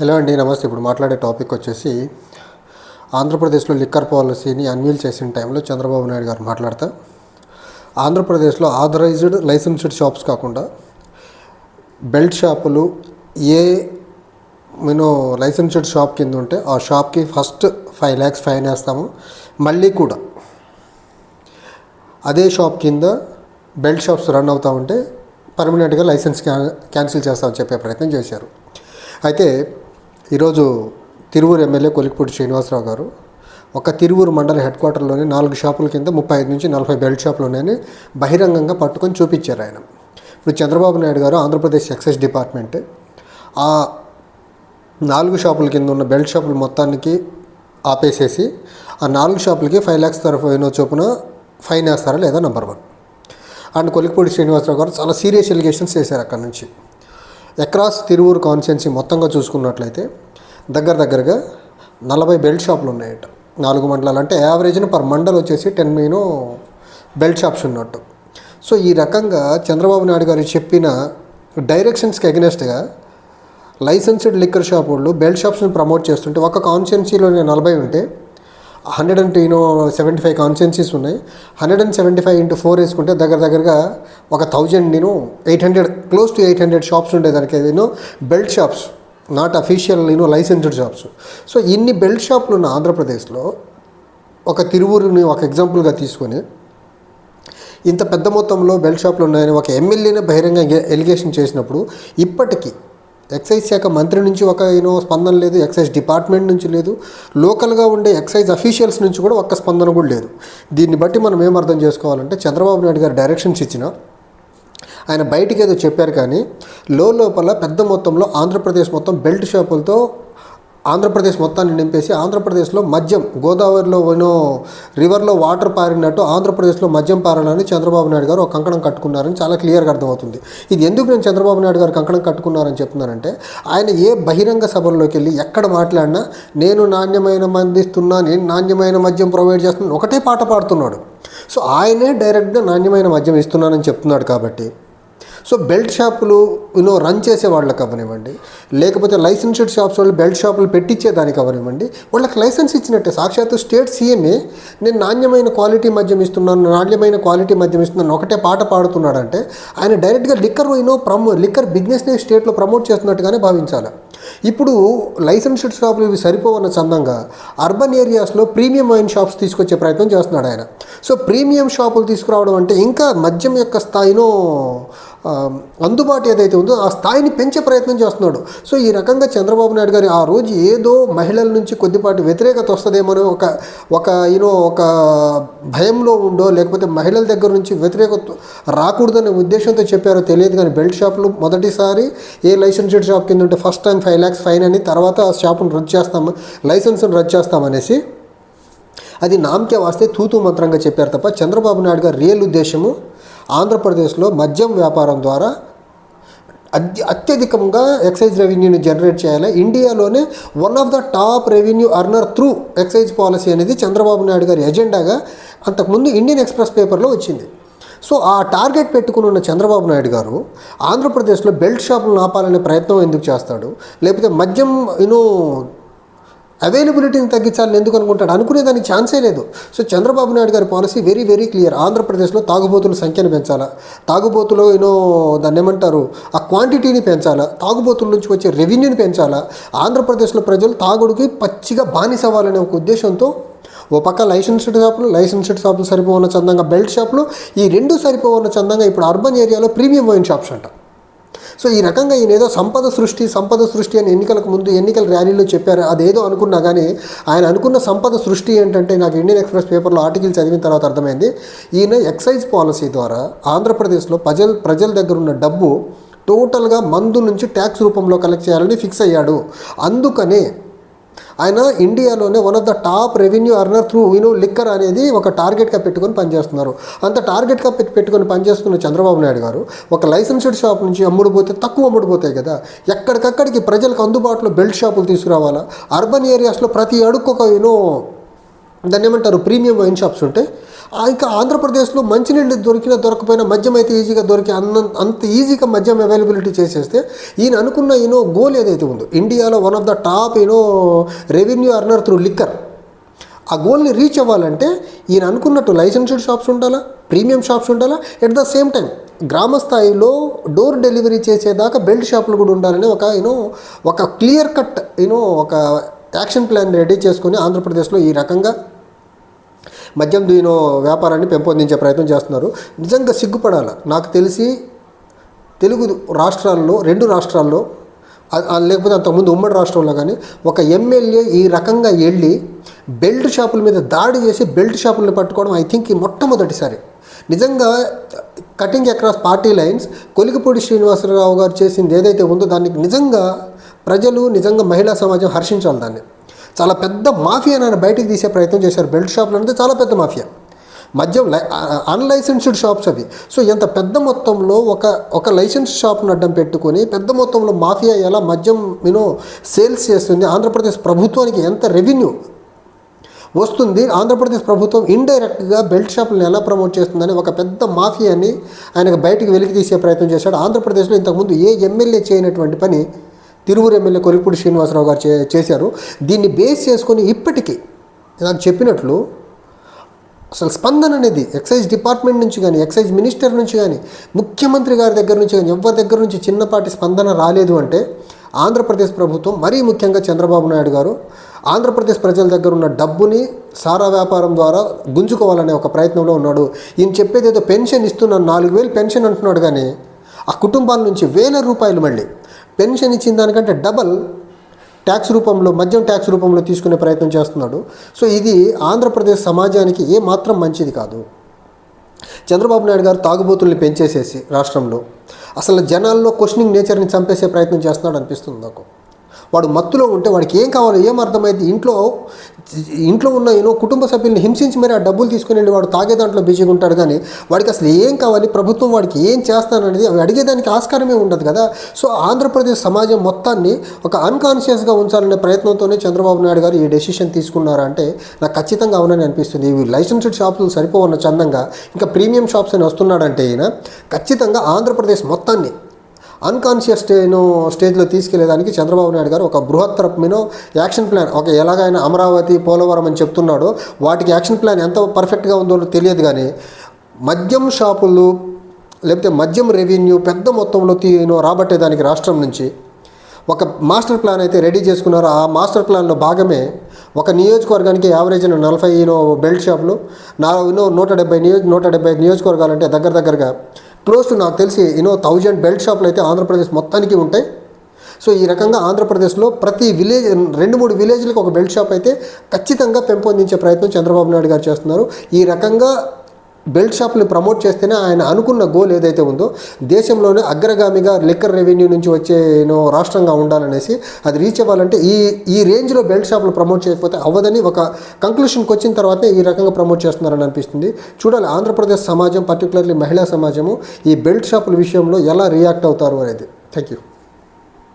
Hello అండి నమస్తే. ఇప్పుడు మాట్లాడే టాపిక్ వచ్చేసి ఆంధ్రప్రదేశ్లో లిక్కర్ పాలసీని అన్వీల్ చేసిన టైంలో చంద్రబాబు నాయుడు గారు మాట్లాడతా. ఆంధ్రప్రదేశ్లో ఆథరైజ్డ్ లైసెన్స్డ్ షాప్స్ కాకుండా బెల్ట్ షాపులు ఏ నేను లైసెన్స్డ్ షాప్ కింద ఉంటే ఆ షాప్కి ఫస్ట్ ఫైవ్ ల్యాక్స్ ఫైన్ వేస్తాము. మళ్ళీ కూడా అదే షాప్ కింద బెల్ట్ షాప్స్ రన్ అవుతూ ఉంటే పర్మనెంట్గా లైసెన్స్ క్యాన్ క్యాన్సిల్ చేస్తామని చెప్పే ప్రయత్నం చేశారు. అయితే ఈరోజు తిరువూరు ఎమ్మెల్యే కొలికిపూడి శ్రీనివాసరావు గారు. ఒక తిరువూరు మండల హెడ్ క్వార్టర్లోని నాలుగు షాపుల కింద ముప్పై ఐదు నుంచి నలభై బెల్ట్ షాపులు ఉన్నాయని బహిరంగంగా పట్టుకొని చూపించారు ఆయన. ఇప్పుడు చంద్రబాబు నాయుడు గారు ఆంధ్రప్రదేశ్ ఎక్సైజ్ డిపార్ట్మెంట్. ఆ నాలుగు షాపుల కింద ఉన్న బెల్ట్ షాపులు మొత్తానికి ఆపేసేసి ఆ నాలుగు షాపులకి ఫైవ్ ల్యాక్స్ తరఫున చొప్పున ఫైన్ వేస్తారా లేదా? Number one. And Kolikapudi Srinivasarao garu చాలా సీరియస్ ఎలిగేషన్స్ చేశారు అక్కడ నుంచి. ఎక్రాస్ తిరువూరు కాన్స్టిట్యున్సీ మొత్తంగా చూసుకున్నట్లయితే దగ్గర దగ్గరగా నలభై బెల్ట్ షాపులు ఉన్నాయట. నాలుగు మండలాలు. అంటే యావరేజ్న పర్ మండల్ వచ్చేసి టెన్ మీను బెల్ట్ షాప్స్ ఉన్నట్టు. సో ఈ రకంగా చంద్రబాబు నాయుడు గారు చెప్పిన డైరెక్షన్స్కి అగెనెస్ట్గా లైసెన్స్డ్ లిక్కర్ షాప్ వాళ్ళు బెల్ట్ షాప్స్ని ప్రమోట్ చేస్తుంటే ఒక కాన్స్టిట్యున్సీలో నలభై ఉంటే hundred and you know seventy five constituencies ఉన్నాయి. Hundred and seventy five into four వేసుకుంటే దగ్గర దగ్గరగా ఒక థౌజండ్ నేను eight hundred close to eight hundred shops ఉండే దానికి నేను బెల్ట్ షాప్స్ నాట్ అఫీషియల్ నేను లైసెన్స్డ్ షాప్స్ సో ఇన్ని బెల్ట్ షాపులు ఉన్న ఆంధ్రప్రదేశ్లో ఒక తిరువురుని ఒక ఎగ్జాంపుల్గా తీసుకొని ఇంత పెద్ద మొత్తంలో బెల్ట్ షాపులు ఉన్నాయని ఒక ఎమ్మెల్యేనే బహిరంగ ఎలిగేషన్ చేసినప్పుడు ఇప్పటికీ ఎక్సైజ్ శాఖ మంత్రి నుంచి ఒక యూనో స్పందన లేదు ఎక్సైజ్ డిపార్ట్మెంట్ నుంచి లేదు. లోకల్గా ఉండే ఎక్సైజ్ అఫీషియల్స్ నుంచి కూడా ఒక్క స్పందన కూడా లేదు. దీన్ని బట్టి మనం ఏం అర్థం చేసుకోవాలంటే చంద్రబాబు నాయుడు గారు డైరెక్షన్స్ ఇచ్చిన ఆయన బయటికి ఏదో చెప్పారు కానీ లో లోపల పెద్ద మొత్తంలో ఆంధ్రప్రదేశ్ మొత్తం బెల్ట్ షాపులతో ఆంధ్రప్రదేశ్ మొత్తాన్ని నింపేసి ఆంధ్రప్రదేశ్లో మద్యం గోదావరిలో ఏనో రివర్లో వాటర్ పారినట్టు ఆంధ్రప్రదేశ్లో మద్యం పారాలని చంద్రబాబు నాయుడు గారు ఒక కంకణం కట్టుకున్నారని చాలా క్లియర్గా అర్థమవుతుంది. ఇది ఎందుకు నేను చంద్రబాబు నాయుడు గారు కంకణం కట్టుకున్నారని చెప్తున్నానంటే ఆయన ఏ బహిరంగ సభల్లోకి వెళ్ళి ఎక్కడ మాట్లాడినా నేను నాణ్యమైన మందిస్తున్నా నేను నాణ్యమైన మద్యం ప్రొవైడ్ చేస్తున్నాను ఒకటే పాట పాడుతున్నాడు. సో ఆయనే డైరెక్ట్గా నాణ్యమైన మద్యం ఇస్తున్నానని చెప్తున్నాడు కాబట్టి సో బెల్ట్ షాపులు యూనో రన్ చేసే వాళ్ళకి అవ్వనివ్వండి. లేకపోతే లైసెన్స్డ్ షాప్స్ వాళ్ళు బెల్ట్ షాపులు పెట్టించే దానికి అవ్వనివ్వండి. వాళ్ళకి లైసెన్స్ ఇచ్చినట్టే. సాక్షాత్తు స్టేట్ సీఎంఏ నేను నాణ్యమైన క్వాలిటీ మద్యం ఇస్తున్నాను నాణ్యమైన క్వాలిటీ మద్యం ఇస్తున్నాను ఒకటే పాట పాడుతున్నాడంటే ఆయన డైరెక్ట్గా లిక్కర్ యూనో ప్రమో లిక్కర్ బిజినెస్ని స్టేట్లో ప్రమోట్ చేస్తున్నట్టుగానే భావించాలి. ఇప్పుడు లైసెన్స్డ్ షాపులు ఇవి సరిపోవన్న చందంగా అర్బన్ ఏరియాస్లో ప్రీమియం వైన్ షాప్స్ తీసుకొచ్చే ప్రయత్నం చేస్తున్నాడు ఆయన. సో ప్రీమియం షాపులు తీసుకురావడం అంటే ఇంకా మద్యం యొక్క స్థాయిలో అందుబాటు ఏదైతే ఉందో ఆ స్థాయిని పెంచే ప్రయత్నం చేస్తున్నాడు. సో ఈ రకంగా చంద్రబాబు నాయుడు గారి ఆ రోజు ఏదో మహిళల నుంచి కొద్దిపాటి వ్యతిరేకత వస్తుందేమో ఒక ఒక యూనో ఒక భయంలో ఉండో లేకపోతే మహిళల దగ్గర నుంచి వ్యతిరేకత రాకూడదనే ఉద్దేశంతో చెప్పారో తెలియదు కానీ బెల్ట్ షాపులు మొదటిసారి ఏ లైసెన్స్డ్ షాప్ కింద ఉంటే first time five lakhs fine అని తర్వాత ఆ షాపును రద్దు చేస్తాము లైసెన్స్ను రద్దు చేస్తామనేసి అది నామకే వాస్తే తూతూ మంత్రంగా చెప్పారు తప్ప చంద్రబాబు నాయుడు గారి రియల్ ఉద్దేశము ఆంధ్రప్రదేశ్లో మద్యం వ్యాపారం ద్వారా అత్య అత్యధికంగా ఎక్సైజ్ రెవెన్యూని జనరేట్ చేయాలి. ఇండియాలోనే one of the top revenue earner through excise policy అనేది చంద్రబాబు నాయుడు గారి ఎజెండాగా అంతకుముందు ఇండియన్ ఎక్స్ప్రెస్ పేపర్లో వచ్చింది. సో ఆ టార్గెట్ పెట్టుకుని ఉన్న చంద్రబాబు నాయుడు గారు ఆంధ్రప్రదేశ్లో బెల్ట్ షాపులు ఆపాలనే ప్రయత్నం ఎందుకు చేస్తాడు? లేకపోతే మద్యం యూనో అవైలబిలిటీని తగ్గించాలని ఎందుకు అనుకుంటాడు? అనుకునేదానికి ఛాన్సే లేదు. సో చంద్రబాబు నాయుడు గారి పాలసీ వెరీ వెరీ క్లియర్ ఆంధ్రప్రదేశ్లో తాగుబోతుల సంఖ్యను పెంచాలా? తాగుబోతులు యూనో దాన్ని ఏమంటారు? ఆ క్వాంటిటీని పెంచాలా? తాగుబోతుల నుంచి వచ్చే రెవెన్యూని పెంచాలా? ఆంధ్రప్రదేశ్లో ప్రజలు తాగుడికి పచ్చిగా బానిసవ్వాలనే ఒక ఉద్దేశంతో ఓ పక్క లైసెన్స్డ్ షాపులు లైసెన్స్డ్ షాపులు సరిపోవన్న చందంగా బెల్ట్ షాపులు ఈ రెండు సరిపోన్న చందంగా ఇప్పుడు అర్బన్ ఏరియాలో ప్రీమియం వైన్ షాప్స్ అంట. సో ఈ రకంగా ఈయన ఏదో సంపద సృష్టి సంపద సృష్టి అని ఎన్నికలకు ముందు ఎన్నికల ర్యాలీలో చెప్పారు. అదేదో అనుకున్నా కానీ ఆయన అనుకున్న సంపద సృష్టి ఏంటంటే నాకు ఇండియన్ ఎక్స్ప్రెస్ పేపర్లో ఆర్టికల్ చదివిన తర్వాత అర్థమైంది. ఈయన ఎక్సైజ్ పాలసీ ద్వారా ఆంధ్రప్రదేశ్లో ప్రజల ప్రజల దగ్గర ఉన్న డబ్బు టోటల్గా మందు నుంచి ట్యాక్స్ రూపంలో కలెక్ట్ చేయాలని ఫిక్స్ అయ్యాడు. అందుకనే ఆయన ఇండియాలోనే one of the top revenue earner through you know liquor అనేది ఒక టార్గెట్గా పెట్టుకొని పనిచేస్తున్నారు. అంత టార్గెట్గా పెట్టి పెట్టుకొని పనిచేస్తున్న చంద్రబాబు నాయుడు గారు ఒక లైసెన్స్డ్ షాప్ నుంచి అమ్ముడుపోతే తక్కువ అమ్ముడుపోతాయి కదా. ఎక్కడికక్కడికి ప్రజలకు అందుబాటులో బెల్ట్ షాపులు తీసుకురావాలా? అర్బన్ ఏరియాస్లో ప్రతి అడుక్కు ఒక యూనో దాన్ని ఏమంటారు? ప్రీమియం వైన్ షాప్స్ ఉంటే ఇంకా ఆంధ్రప్రదేశ్లో మంచినీళ్ళు దొరికినా దొరకపోయినా మద్యం అయితే ఈజీగా దొరికి అన్న అంత ఈజీగా మద్యం అవైలబిలిటీ చేసేస్తే ఈయన అనుకున్న ఈనో గోల్ ఏదైతే ఉందో ఇండియాలో one of the top you know revenue earner through liquor ఆ గోల్ని రీచ్ అవ్వాలంటే ఈయన అనుకున్నట్టు లైసెన్స్డ్ షాప్స్ ఉండాలా ప్రీమియం షాప్స్ ఉండాలా ఎట్ ద సేమ్ టైం గ్రామ స్థాయిలో డోర్ డెలివరీ చేసేదాకా బెల్ట్ షాపులు కూడా ఉండాలని ఒక యూనో ఒక క్లియర్ కట్ యూనో ఒక యాక్షన్ ప్లాన్ రెడీ చేసుకొని ఆంధ్రప్రదేశ్లో ఈ రకంగా మద్యం దీనో వ్యాపారాన్ని పెంపొందించే ప్రయత్నం చేస్తున్నారు. నిజంగా సిగ్గుపడాలి? నాకు తెలిసి తెలుగు రాష్ట్రాల్లో రెండు రాష్ట్రాల్లో లేకపోతే అంతకుముందు ఉమ్మడి రాష్ట్రంలో కానీ ఒక ఎమ్మెల్యే ఈ రకంగా వెళ్ళి బెల్ట్ షాపుల మీద దాడి చేసి బెల్ట్ షాపుల్ని పట్టుకోవడం ఐ థింక్ ఈ మొట్టమొదటిసారి. నిజంగా cutting across party lines Kolikapudi Srinivasarao garu చేసింది ఏదైతే ఉందో దానికి నిజంగా ప్రజలు నిజంగా మహిళా సమాజం హర్షించాలి దాన్ని. చాలా పెద్ద మాఫియా నన్ను బయటికి తీసే ప్రయత్నం చేశారు. బెల్ట్ షాపులు అంటే చాలా పెద్ద మాఫియా. మద్యం లై అన్లైసెన్స్డ్ షాప్స్ అవి. సో ఎంత పెద్ద మొత్తంలో ఒక ఒక లైసెన్స్ షాప్ను అడ్డం పెట్టుకొని పెద్ద మొత్తంలో మాఫియా ఎలా మద్యం యూనో సేల్స్ చేస్తుంది ఆంధ్రప్రదేశ్ ప్రభుత్వానికి ఎంత రెవెన్యూ వస్తుంది ఆంధ్రప్రదేశ్ ప్రభుత్వం ఇండైరెక్ట్గా బెల్ట్ షాపులను ఎలా ప్రమోట్ చేస్తుందని ఒక పెద్ద మాఫియాని ఆయనకు బయటికి వెలికి తీసే ప్రయత్నం చేశాడు. ఆంధ్రప్రదేశ్లో ఇంతకుముందు ఏ ఎమ్మెల్యే చేయనటువంటి పని తిరువురు ఎమ్మెల్యే కొలిపూడి శ్రీనివాసరావు గారు చే చేశారు. దీన్ని బేస్ చేసుకొని ఇప్పటికీ నాకు చెప్పినట్లు అసలు స్పందన అనేది ఎక్సైజ్ డిపార్ట్మెంట్ నుంచి కానీ ఎక్సైజ్ మినిస్టర్ నుంచి కానీ ముఖ్యమంత్రి గారి దగ్గర నుంచి కానీ ఎవరి దగ్గర నుంచి చిన్నపాటి స్పందన రాలేదు అంటే ఆంధ్రప్రదేశ్ ప్రభుత్వం మరీ ముఖ్యంగా చంద్రబాబు నాయుడు గారు ఆంధ్రప్రదేశ్ ప్రజల దగ్గర ఉన్న డబ్బుని సారా వ్యాపారం ద్వారా గుంజుకోవాలనే ఒక ప్రయత్నంలో ఉన్నాడు. ఈయన చెప్పేది ఏదో పెన్షన్ ఇస్తున్నాను నాలుగు వేలు పెన్షన్ అంటున్నాడు కానీ ఆ కుటుంబాల నుంచి వేల రూపాయలు మళ్ళీ పెన్షన్ ఇచ్చిన దానికంటే డబల్ ట్యాక్స్ రూపంలో మద్యం ట్యాక్స్ రూపంలో తీసుకునే ప్రయత్నం చేస్తున్నాడు. సో ఇది ఆంధ్రప్రదేశ్ సమాజానికి ఏ మాత్రం మంచిది కాదు. చంద్రబాబు నాయుడు గారు తాగుబోతుల్ని పెంచేసేసి రాష్ట్రంలో. అసలు జనాల్లో క్వశ్చనింగ్ నేచర్ని చంపేసే ప్రయత్నం చేస్తున్నాడు అనిపిస్తుంది నాకు. వాడు మత్తులో ఉంటే వాడికి ఏం కావాలో ఏం అర్థమైంది? ఇంట్లో ఇంట్లో ఉన్న ఏనో కుటుంబ సభ్యుల్ని హింసించి మరి ఆ డబ్బులు తీసుకుని వెళ్ళి వాడు తాగే దాంట్లో బిజీగా ఉంటాడు కానీ వాడికి అసలు ఏం కావాలి ప్రభుత్వం వాడికి ఏం చేస్తాననేది అవి అడిగేదానికి ఆస్కారమే ఉండదు కదా. సో ఆంధ్రప్రదేశ్ సమాజం మొత్తాన్ని ఒక అన్కాన్షియస్గా ఉంచాలనే ప్రయత్నంతోనే చంద్రబాబు నాయుడు గారు ఈ డెసిషన్ తీసుకున్నారంటే నాకు ఖచ్చితంగా అవునని అనిపిస్తుంది. ఇవి లైసెన్స్డ్ షాపులు సరిపోవన్న చందంగా ఇంకా ప్రీమియం షాప్స్ అని వస్తున్నాడంటే ఈయన ఖచ్చితంగా ఆంధ్రప్రదేశ్ మొత్తాన్ని అన్కాన్షియస్ స్టేను స్టేజ్లో తీసుకెళ్ళేదానికి చంద్రబాబు నాయుడు గారు ఒక బృహత్తరపునో యాక్షన్ ప్లాన్. ఒక ఎలాగైనా అమరావతి పోలవరం అని చెప్తున్నాడో. వాటికి యాక్షన్ ప్లాన్ ఎంత పర్ఫెక్ట్గా ఉందో తెలియదు కానీ మద్యం షాపులు లేకపోతే మద్యం రెవెన్యూ పెద్ద మొత్తంలో తీను రాబట్టేదానికి రాష్ట్రం నుంచి ఒక మాస్టర్ ప్లాన్ అయితే రెడీ చేసుకున్నారు. ఆ మాస్టర్ ప్లాన్లో భాగమే ఒక నియోజకవర్గానికి యావరేజ్ నలభై యూనో బెల్ట్ షాపులు నాలుగు నూట డెబ్బై నియోజ నూట డెబ్బై నియోజకవర్గాలంటే దగ్గర దగ్గరగా క్లోజ్ టు నాకు తెలిసి యూనో థౌజండ్ బెల్ట్ షాపులు అయితే ఆంధ్రప్రదేశ్ మొత్తానికి ఉంటాయి. సో ఈ రకంగా ఆంధ్రప్రదేశ్లో ప్రతి విలేజ్ రెండు మూడు విలేజ్లకు ఒక బెల్ట్ షాప్ అయితే ఖచ్చితంగా పెంపొందించే ప్రయత్నం చంద్రబాబు నాయుడు గారు చేస్తున్నారు. ఈ రకంగా బెల్ట్ షాప్ని ప్రమోట్ చేస్తేనే ఆయన అనుకున్న గోల్ ఏదైతే ఉందో దేశంలోనే అగ్రగామిగా లిక్కర్ రెవెన్యూ నుంచి వచ్చే రాష్ట్రంగా ఉండాలనేసి అది రీచ్ అవ్వాలంటే ఈ ఈ రేంజ్లో బెల్ట్ షాపులు ప్రమోట్ చేయకపోతే అవ్వదని ఒక కంక్లూషన్కి వచ్చిన తర్వాతే ఈ రకంగా ప్రమోట్ చేస్తున్నారని అనిపిస్తుంది. చూడాలి ఆంధ్రప్రదేశ్ సమాజం పర్టికులర్లీ మహిళా సమాజము ఈ బెల్ట్ షాపుల విషయంలో ఎలా రియాక్ట్ అవుతారు అనేది. Thank you